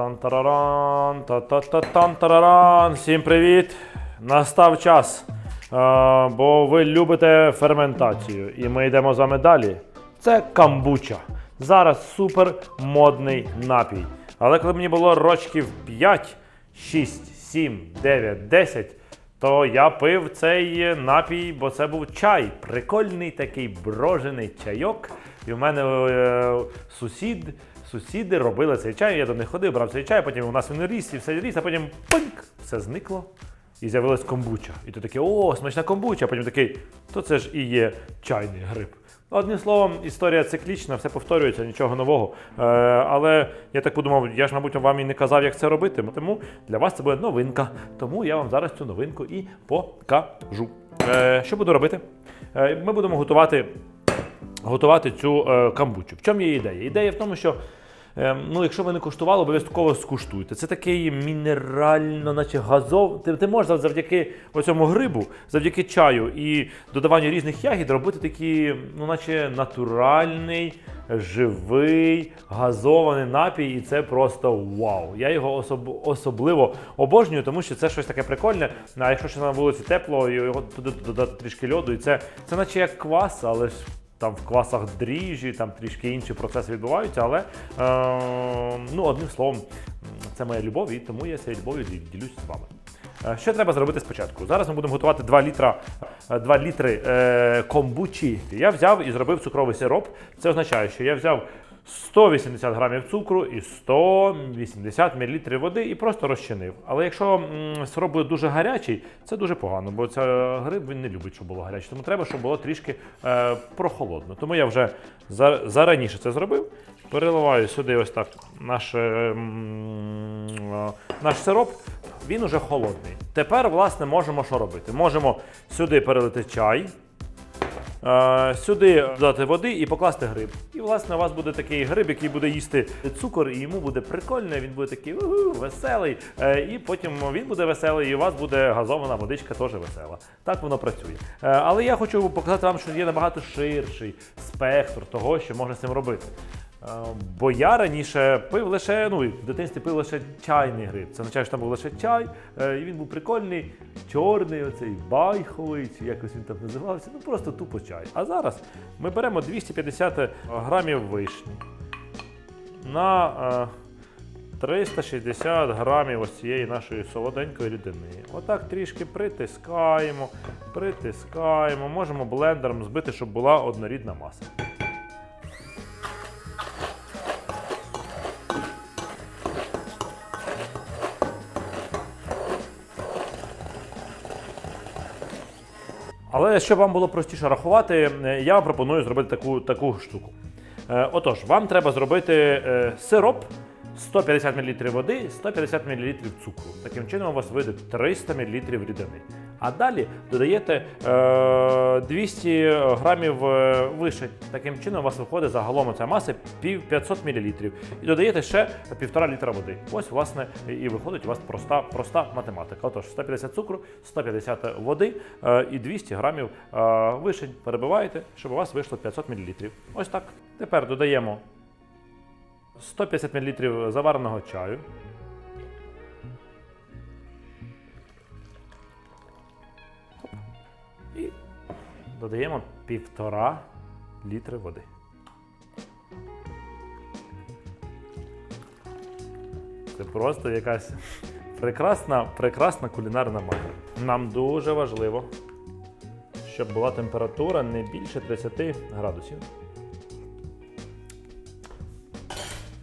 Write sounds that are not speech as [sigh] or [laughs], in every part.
Тан-тараран, та-та-та-тан-тараран. Всім привіт! Настав час, е, бо ви любите ферментацію. І ми йдемо з вами далі. Це камбуча. Зараз супер модний напій. Але коли мені було рочків 5, 6, 7, 9, 10, то я пив цей напій, бо це був чай. Прикольний такий брожений чайок. І в мене е, сусід, сусіди робили цей чай. Я до них ходив, брав цей чай, потім у нас він ріс і все ріс, а потім пинк, все зникло. І з'явилась комбуча. І ти такий, о, смачна комбуча. А потім такий, то це ж і є чайний гриб. Одним словом, історія циклічна, все повторюється, нічого нового. Е, але я так подумав, я ж, мабуть, вам і не казав, як це робити. Тому для вас це буде новинка. Тому я вам зараз цю новинку і покажу. Е, що буду робити? Е, ми будемо готувати, готувати цю е, камбучу. В чому є ідея? Ідея в тому, що. Е, Ну, якщо ви не куштували, обов'язково скуштуйте. Це такий мінерально, наче газов. Ти, ти можеш завдяки оцьому грибу, завдяки чаю і додаванню різних ягід робити такий, ну, наче натуральний, живий, газований напій, і це просто вау. Я його особ, особливо обожнюю, тому що це щось таке прикольне. А якщо ще на вулиці тепло, його туди додати трішки льоду, і це, це наче як квас, але ж там в квасах дріжджі, там трішки інші процеси відбуваються, але е, ну, одним словом, це моя любов, і тому я цією любов'ю ділюсь з вами. Е, Що треба зробити спочатку? Зараз ми будемо готувати 2 літра, е, 2 літри е, комбучі. Я взяв і зробив цукровий сироп. Це означає, що я взяв 180 грамів цукру і 180 мл води і просто розчинив. Але якщо сироп буде дуже гарячий, це дуже погано, бо це гриб він не любить, щоб було гаряче. Тому треба, щоб було трішки е, прохолодно. Тому я вже зараніше це зробив. Переливаю сюди ось так наш, е, е, наш сироп. Він уже холодний. Тепер, власне, можемо що робити? Можемо сюди перелити чай. Сюди додати води і покласти гриб. І, власне, у вас буде такий гриб, який буде їсти цукор, і йому буде прикольно, він буде такий угу, веселий. Е, І потім він буде веселий, і у вас буде газована водичка теж весела. Так воно працює. Е, Але я хочу показати вам, що є набагато ширший спектр того, що можна з цим робити. Е, Бо я раніше пив лише, ну в дитинстві пив лише чайний гриб. Це означає, що там був лише чай, е, і він був прикольний, чорний, оцей байховий, чи якось він там називався. Ну просто тупо чай. А зараз ми беремо 250 грамів вишні на е, 360 грамів ось цієї нашої солоденької рідини. Отак трішки притискаємо, притискаємо, можемо блендером збити, щоб була однорідна маса. Але щоб вам було простіше рахувати, е, я вам пропоную зробити таку, таку штуку. Е, Отож, вам треба зробити е, сироп 150 мл води, 150 мл цукру. Таким чином у вас вийде 300 мл рідини. А далі додаєте е, 200 грамів е, вишень. Таким чином у вас виходить загалом ця маса 500 мл. І додаєте ще 1,5 літра води. Ось, власне, і виходить у вас проста, проста математика. Отож, 150 цукру, 150 води е, і 200 грамів е, вишень перебиваєте, щоб у вас вийшло 500 мл. Ось так. Тепер додаємо 150 мл завареного чаю. Додаємо півтора літри води. Це просто якась прекрасна, прекрасна кулінарна магія. Нам дуже важливо, щоб була температура не більше 30 градусів.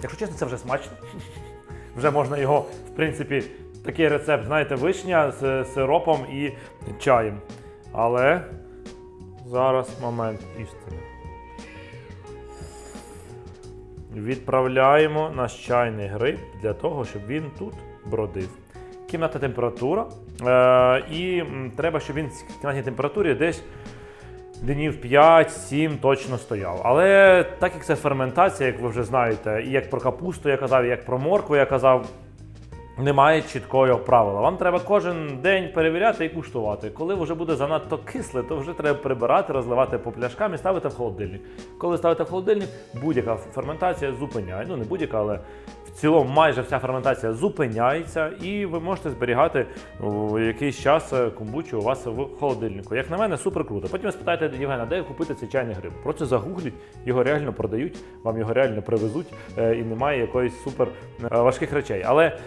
Якщо чесно, це вже смачно. Вже можна його, в принципі, такий рецепт, знаєте, вишня з сиропом і чаєм. Але зараз момент істини. Відправляємо наш чайний гриб для того, щоб він тут бродив. Кімнатна температура. Е, і треба, щоб він в кімнатній температурі десь днів 5-7 точно стояв. Але так як це ферментація, як ви вже знаєте, і як про капусту я казав, і як про моркву я казав, немає чіткого правила. Вам треба кожен день перевіряти і куштувати. Коли вже буде занадто кисле, то вже треба прибирати, розливати по пляшкам і ставити в холодильник. Коли ставите в холодильник, будь-яка ферментація зупиняє. Ну не будь-яка, але цілому майже вся ферментація зупиняється, і ви можете зберігати о, якийсь час е, комбучу у вас в холодильнику. Як на мене, супер круто. Потім ви спитаєте Євгена, де купити цей чайний гриб? Просто загугліть, його реально продають, вам його реально привезуть, е, і немає якоїсь супер е, важких речей. Але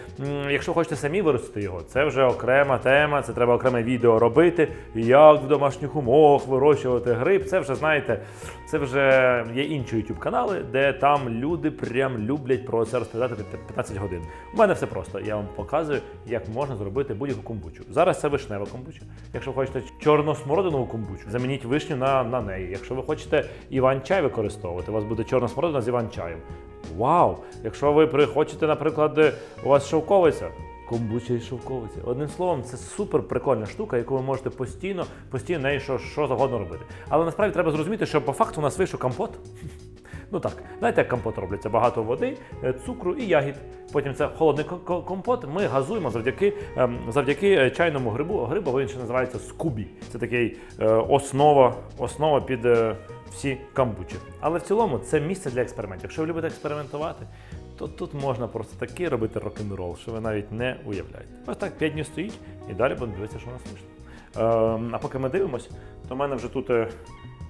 якщо хочете самі виростити його, це вже окрема тема, це треба окреме відео робити. Як в домашніх умовах вирощувати гриб. Це вже знаєте, це вже є інші youtube канали, де там люди прям люблять про це розповідати під 15 годин. У мене все просто. Я вам показую, як можна зробити будь-яку комбучу. Зараз це вишнева комбуча. Якщо ви хочете чорно-смородинову комбучу, замініть вишню на, на неї. Якщо ви хочете іван-чай використовувати, у вас буде чорна смородина з іван-чаєм. Вау! Якщо ви хочете, наприклад, у вас шовковиця. Комбуча і шовковиця. Одним словом, це супер прикольна штука, яку ви можете постійно, постійно нею що, що завгодно робити. Але насправді треба зрозуміти, що по факту у нас вийшов компот. Ну так, знаєте, як компот робляться? Багато води, е, цукру і ягід. Потім це холодний ко- ко- компот. Ми газуємо завдяки, ем, завдяки е, чайному грибу. Гриб він ще називається скубі. Це такий е, основа, основа під всі камбучі. Але в цілому це місце для експериментів. Якщо ви любите експериментувати, то тут можна просто такий робити рок-н-рол, що ви навіть не уявляєте. Ось так 5 днів стоїть і далі будемо дивитися, що у нас вийшло. Ем, а поки ми дивимося, то в мене вже тут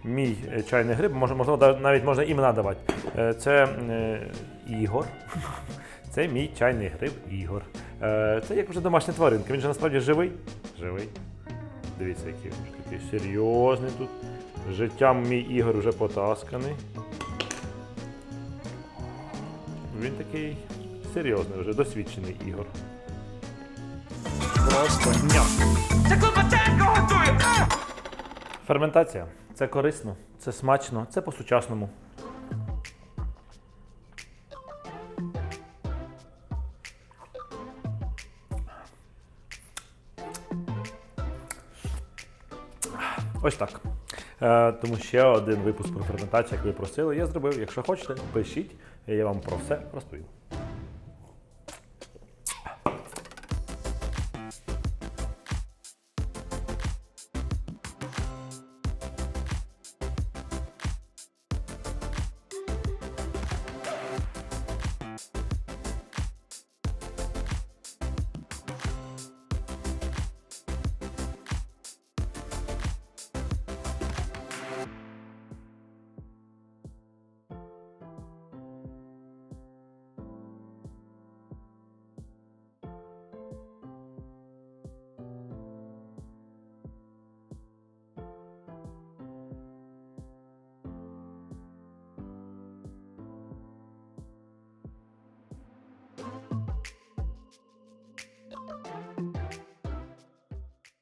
мій е, чайний гриб, може, можливо, навіть можна імена давати. Е, це е, Ігор. [laughs] Це мій чайний гриб Ігор. Е, це як вже домашня тваринка. Він же насправді живий. Живий. Дивіться, який він такий серйозний тут. Життям мій Ігор вже потасканий. Він такий серйозний вже, досвідчений Ігор. Просто ням. Це Клопотенко готує! Ферментація це корисно, це смачно, це по-сучасному. Ось так. Е, тому ще один випуск про ферментацію, як ви просили, я зробив. Якщо хочете, пишіть, я вам про все розповім. Bye.